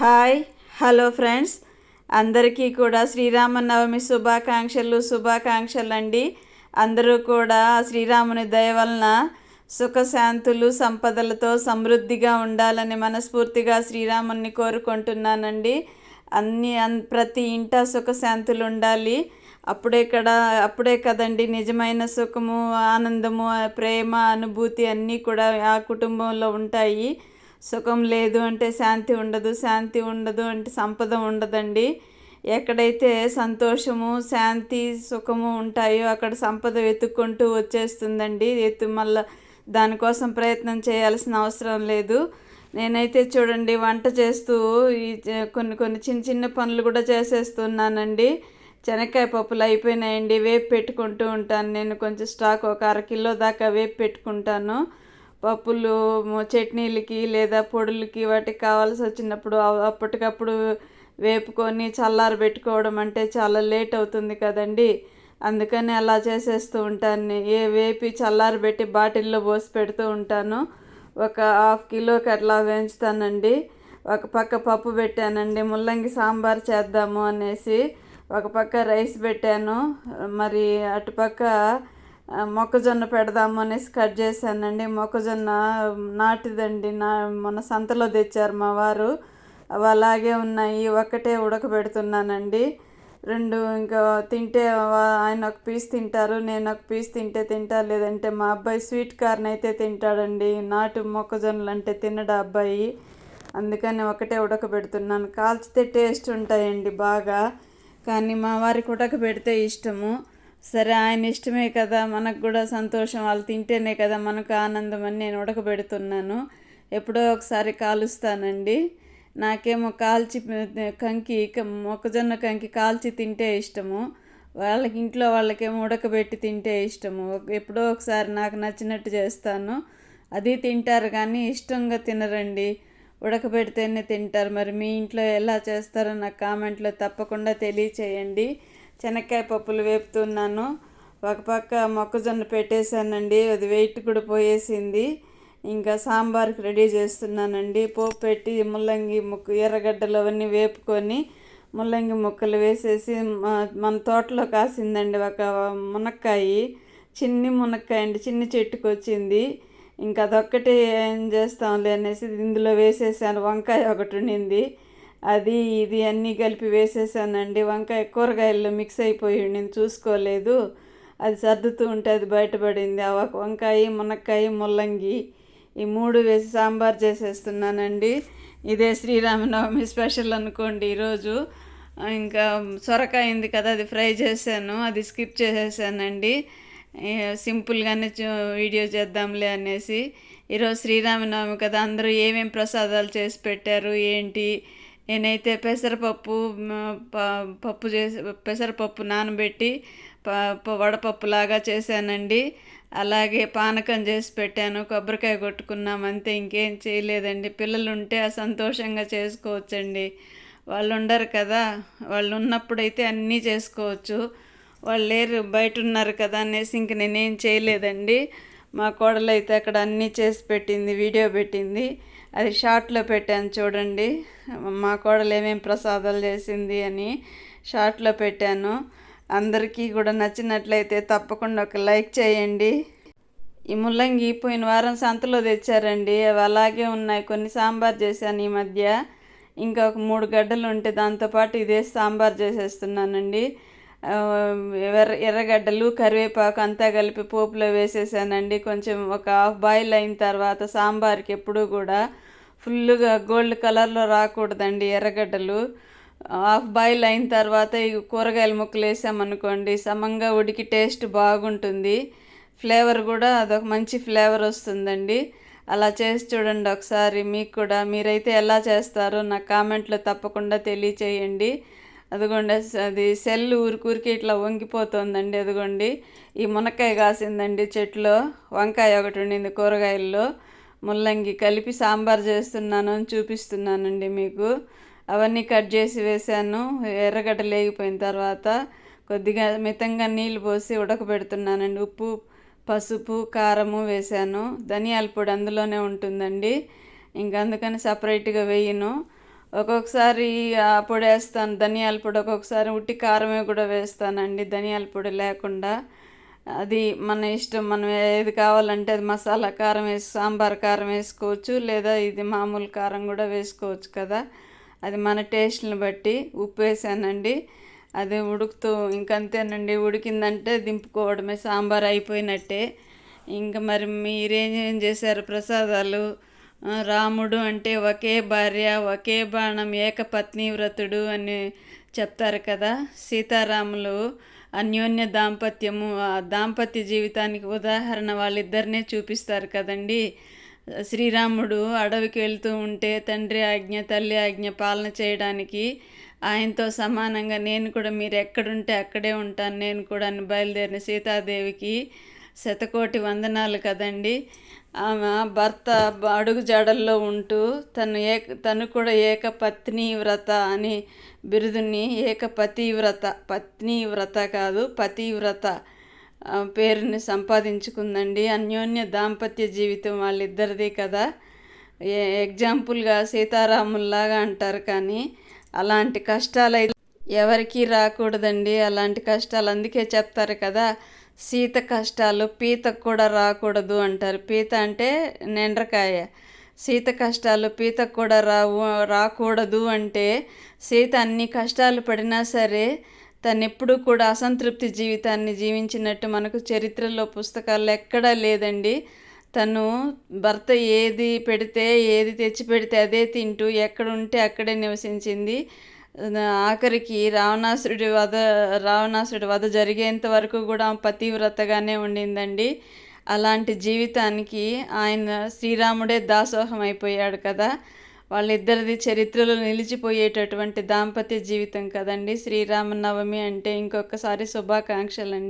Hi hello friends. అందరికీ కూడా శ్రీరామనవమి శుభాకాంక్షలు శుభాకాంక్షలు అండి అందరూ కూడా శ్రీరాముని దయ వలన సుఖశాంతులు సంపదలతో సమృద్ధిగా ఉండాలని మనస్ఫూర్తిగా శ్రీరాముని కోరుకుంటున్నానండి. అన్ని అన్ ప్రతి ఇంట సుఖశాంతులు ఉండాలి. అప్పుడే కదా అప్పుడే కదండి నిజమైన సుఖము ఆనందము ప్రేమ అనుభూతి అన్నీ కూడా ఆ కుటుంబంలో ఉంటాయి. సుఖం లేదు అంటే శాంతి ఉండదు శాంతి ఉండదు అంటే సంపద ఉండదండి. ఎక్కడైతే సంతోషము శాంతి సుఖము ఉంటాయో అక్కడ సంపద వెతుక్కుంటూ వచ్చేస్తుందండి. ఎత్తు మళ్ళా దానికోసం ప్రయత్నం చేయాల్సిన అవసరం లేదు. నేనైతే చూడండి వంట చేస్తూ ఈ కొన్ని కొన్ని చిన్న చిన్న పనులు కూడా చేసేస్తున్నానండి. శనక్కాయ పప్పులు అయిపోయినాయండి వేపు పెట్టుకుంటూ ఉంటాను. నేను కొంచెం స్టాక్ ఒక అర కిలో దాకా వేపు పెట్టుకుంటాను. పప్పులు చట్నీలకి లేదా పొడులకి వాటికి కావాల్సి వచ్చినప్పుడు అప్పటికప్పుడు వేపుకొని చల్లారి పెట్టుకోవడం అంటే చాలా లేట్ అవుతుంది కదండి. అందుకని అలా చేసేస్తూ ఉంటాను. ఏ వేపి చల్లారి పెట్టి బాటిల్లో పోసి పెడుతూ ఉంటాను. ఒక హాఫ్ కిలోకి అట్లా వేయించుతానండి. ఒక పక్క పప్పు పెట్టానండి. ముల్లంగి సాంబార్ చేద్దాము అనేసి ఒక పక్క రైస్ పెట్టాను. మరి అటుపక్క మొక్కజొన్న పెడదాము అనేసి కట్ చేశానండి. మొక్కజొన్న నాటిదండి. నా మన సంతలో తెచ్చారు మా వారు. అవి అలాగే ఉన్నాయి. ఒక్కటే ఉడకబెడుతున్నానండి. రెండు ఇంకా తింటే ఆయన ఒక పీస్ తింటారు నేను ఒక పీస్ తింటే తింటా లేదంటే మా అబ్బాయి స్వీట్ కార్న్ అయితే తింటాడండి. నాటు మొక్కజొన్నలు అంటే తినడు అబ్బాయి. అందుకని ఒకటే ఉడకబెడుతున్నాను. కాల్చితే టేస్ట్ ఉంటాయండి బాగా. కానీ మా వారికి ఉడకబెడితే ఇష్టము. సరే ఆయన ఇష్టమే కదా మనకు కూడా సంతోషం. వాళ్ళు తింటేనే కదా మనకు ఆనందం అని నేను ఉడకబెడుతున్నాను. ఎప్పుడో ఒకసారి కాలుస్తానండి. నాకేమో కాల్చి కంకి మొక్కజొన్న కంకి కాల్చి తింటే ఇష్టము. వాళ్ళకి ఇంట్లో వాళ్ళకేమో ఉడకబెట్టి తింటే ఇష్టము. ఎప్పుడో ఒకసారి నాకు నచ్చినట్టు చేస్తాను. అది తింటారు కానీ ఇష్టంగా తినరండి. ఉడకబెడితేనే తింటారు. మరి మీ ఇంట్లో ఎలా చేస్తారో నాకు కామెంట్లో తప్పకుండా తెలియచేయండి. శనక్కాయ పప్పులు వేపుతున్నాను. ఒక పక్క మొక్కజొన్న పెట్టేశానండి. అది వెయిట్ కూడా పోయేసింది. ఇంకా సాంబార్కి రెడీ చేస్తున్నానండి. పోపు పెట్టి ముల్లంగి ముక్కు ఎర్రగడ్డలు అవన్నీ వేపుకొని ముల్లంగి ముక్కలు వేసేసి మన తోటలో కాసిందండి ఒక మునక్కాయ. చిన్ని మునక్కాయ అండి. చిన్ని చెట్టుకు వచ్చింది. ఇంకా అదొక్కటి ఏం చేస్తాంలే అనేసి ఇందులో వేసేసాను. వంకాయ ఒకటి ఉండింది అది ఇది అన్నీ కలిపి వేసేసానండి. వంకాయ కూరగాయల్లో మిక్స్ అయిపోయి నేను చూసుకోలేదు. అది సర్దుతూ ఉంటే అది బయటపడింది. ఆ ఒక వంకాయ మునక్కాయ ముల్లంగి ఈ మూడు వేసి సాంబార్ చేసేస్తున్నానండి. ఇదే శ్రీరామనవమి స్పెషల్ అనుకోండి ఈరోజు. ఇంకా సొరకాయ ఉంది కదా అది ఫ్రై చేశాను. అది స్కిప్ చేసేసానండి. సింపుల్గానే వీడియో చేద్దాంలే అనేసి. ఈరోజు శ్రీరామనవమి కదా అందరూ ఏమేమి ప్రసాదాలు చేసి పెట్టారు ఏంటి నేనైతే పెసరపప్పు ప- పప్పు చేసి పెసరపప్పు నానబెట్టి ప వడపప్పు లాగా చేశానండి. అలాగే పానకం చేసి పెట్టాను కొబ్బరికాయ కొట్టుకున్నాం అంతే ఇంకేం చేయలేదండి. పిల్లలు ఉంటే ఆ సంతోషంగా చేసుకోవచ్చండి. వాళ్ళు ఉండరు కదా వాళ్ళు ఉన్నప్పుడైతే అన్నీ చేసుకోవచ్చు. వాళ్ళు లేరు బయట ఉన్నారు కదా అనేసి ఇంక నేనేం చేయలేదండి. మా కోడలైతే అక్కడ అన్నీ చేసి పెట్టింది వీడియో పెట్టింది. అది షార్ట్లో పెట్టాను చూడండి. మా కోడలు ఏమేమి ప్రసాదాలు చేసింది అని షార్ట్లో పెట్టాను. అందరికీ కూడా నచ్చినట్లయితే తప్పకుండా ఒక లైక్ చేయండి. ఈ ముల్లంగి పోయిన వారం సంతలో తెచ్చారండి. అవి అలాగే ఉన్నాయి. కొన్ని సాంబార్ చేశాను ఈ మధ్య. ఇంకా ఒక మూడు గడ్డలు ఉంటే దాంతోపాటు ఇదే సాంబార్ చేసేస్తున్నానండి. ఎర్ర ఎర్రగడ్డలు కరివేపాకు అంతా కలిపి పోపులో వేసేసానండి. కొంచెం ఒక హాఫ్ బాయిల్ అయిన తర్వాత సాంబార్కి ఎప్పుడూ కూడా ఫుల్గా గోల్డ్ కలర్లో రాకూడదండి ఎర్రగడ్డలు. హాఫ్ బాయిల్ అయిన తర్వాత ఈ కూరగాయల ముక్కలు వేసామనుకోండి సమంగా ఉడికి టేస్ట్ బాగుంటుంది. ఫ్లేవర్ కూడా అదొక మంచి ఫ్లేవర్ వస్తుందండి. అలా చేసి చూడండి ఒకసారి మీకు కూడా మీరైతే ఎలా చేస్తారో నాకు కామెంట్లో తప్పకుండా తెలియచేయండి. అదిగోండి అది సెల్ ఊరికూరికి ఇట్లా వంగిపోతుందండి అదిగోండి. ఈ మునక్కాయ కాసిందండి చెట్లో వంకాయ ఒకటి ఉండింది కూరగాయల్లో. ముల్లంగి కలిపి సాంబార్ చేస్తున్నాను అని చూపిస్తున్నానండి మీకు. అవన్నీ కట్ చేసి వేసాను ఎర్రగడ్డ లేగిపోయిన తర్వాత కొద్దిగా మితంగా నీళ్ళు పోసి ఉడకబెడుతున్నానండి. ఉప్పు పసుపు కారము వేసాను ధనియాల పొడి అందులోనే ఉంటుందండి. ఇంక అందుకని సపరేట్గా వేయను. ఒక్కొక్కసారి ఆ పొడి వేస్తాను ధనియాల పొడి ఒక్కొక్కసారి ఉట్టి కారమే కూడా వేస్తానండి. ధనియాల పొడి లేకుండా అది మన ఇష్టం. మనం ఏది కావాలంటే అది మసాలా కారం వేసి సాంబార్ కారం వేసుకోవచ్చు లేదా ఇది మామూలు కారం కూడా వేసుకోవచ్చు కదా. అది మన టేస్ట్ని బట్టి ఉప్పు వేసానండి. అది ఉడుకుతూ ఇంకంతేనండి. ఉడికిందంటే దింపుకోవడమే. సాంబార్ అయిపోయినట్టే. ఇంకా మరి మీరేం చేశారు? ప్రసాదాలు రాముడు అంటే ఒకే భార్య ఒకే బాణం ఏకపత్ని వ్రతుడు అని చెప్తారు కదా. సీతారాములు అన్యోన్య దాంపత్యము ఆ దాంపత్య జీవితానికి ఉదాహరణ వాళ్ళిద్దరినే చూపిస్తారు కదండి. శ్రీరాముడు అడవికి వెళ్తూ ఉంటే తండ్రి ఆజ్ఞ తల్లి ఆజ్ఞ పాలన చేయడానికి ఆయనతో సమానంగా నేను కూడా మీరు ఎక్కడుంటే అక్కడే ఉంటాను నేను కూడా అని బయలుదేరిన సీతాదేవికి శతకోటి వందనాలు కదండి. ఆమె భర్త అడుగు జాడల్లో ఉంటూ తను ఏక తను కూడా ఏకపత్ని వ్రత అని బిరుదుని ఏకపతివ్రత పత్ని వ్రత కాదు పతివ్రత పేరుని సంపాదించుకుందండి. అన్యోన్య దాంపత్య జీవితం వాళ్ళిద్దరిది కదా. ఎగ్జాంపుల్గా సీతారాముల్లాగా అంటారు కానీ అలాంటి కష్టాలు అయితే రాకూడదండి. అలాంటి కష్టాలు అందుకే చెప్తారు కదా. సీత కష్టాలు పీతకు కూడా రాకూడదు అంటారు. పీత అంటే నిండ్రకాయ. సీత కష్టాలు పీతకు కూడా రావు రాకూడదు అంటే సీత అన్ని కష్టాలు పడినా సరే తను ఎప్పుడూ కూడా అసంతృప్తి జీవితాన్ని జీవించినట్టు మనకు చరిత్రలో పుస్తకాల్లో ఎక్కడా లేదండి. తను భర్త ఏది పెడితే ఏది తెచ్చి పెడితే అదే తింటూ ఎక్కడుంటే అక్కడే నివసించింది. ఆఖరికి రావణాసురుడి వధ రావణాసురుడి వధ జరిగేంత వరకు కూడా పతివ్రతగానే ఉండిందండి. అలాంటి జీవితానికి ఆయన శ్రీరాముడే దాసోహం అయిపోయాడు కదా. వాళ్ళిద్దరిది చరిత్రలో నిలిచిపోయేటటువంటి దాంపత్య జీవితం కదండి. శ్రీరామనవమి అంటే ఇంకొకసారి శుభాకాంక్షలండి.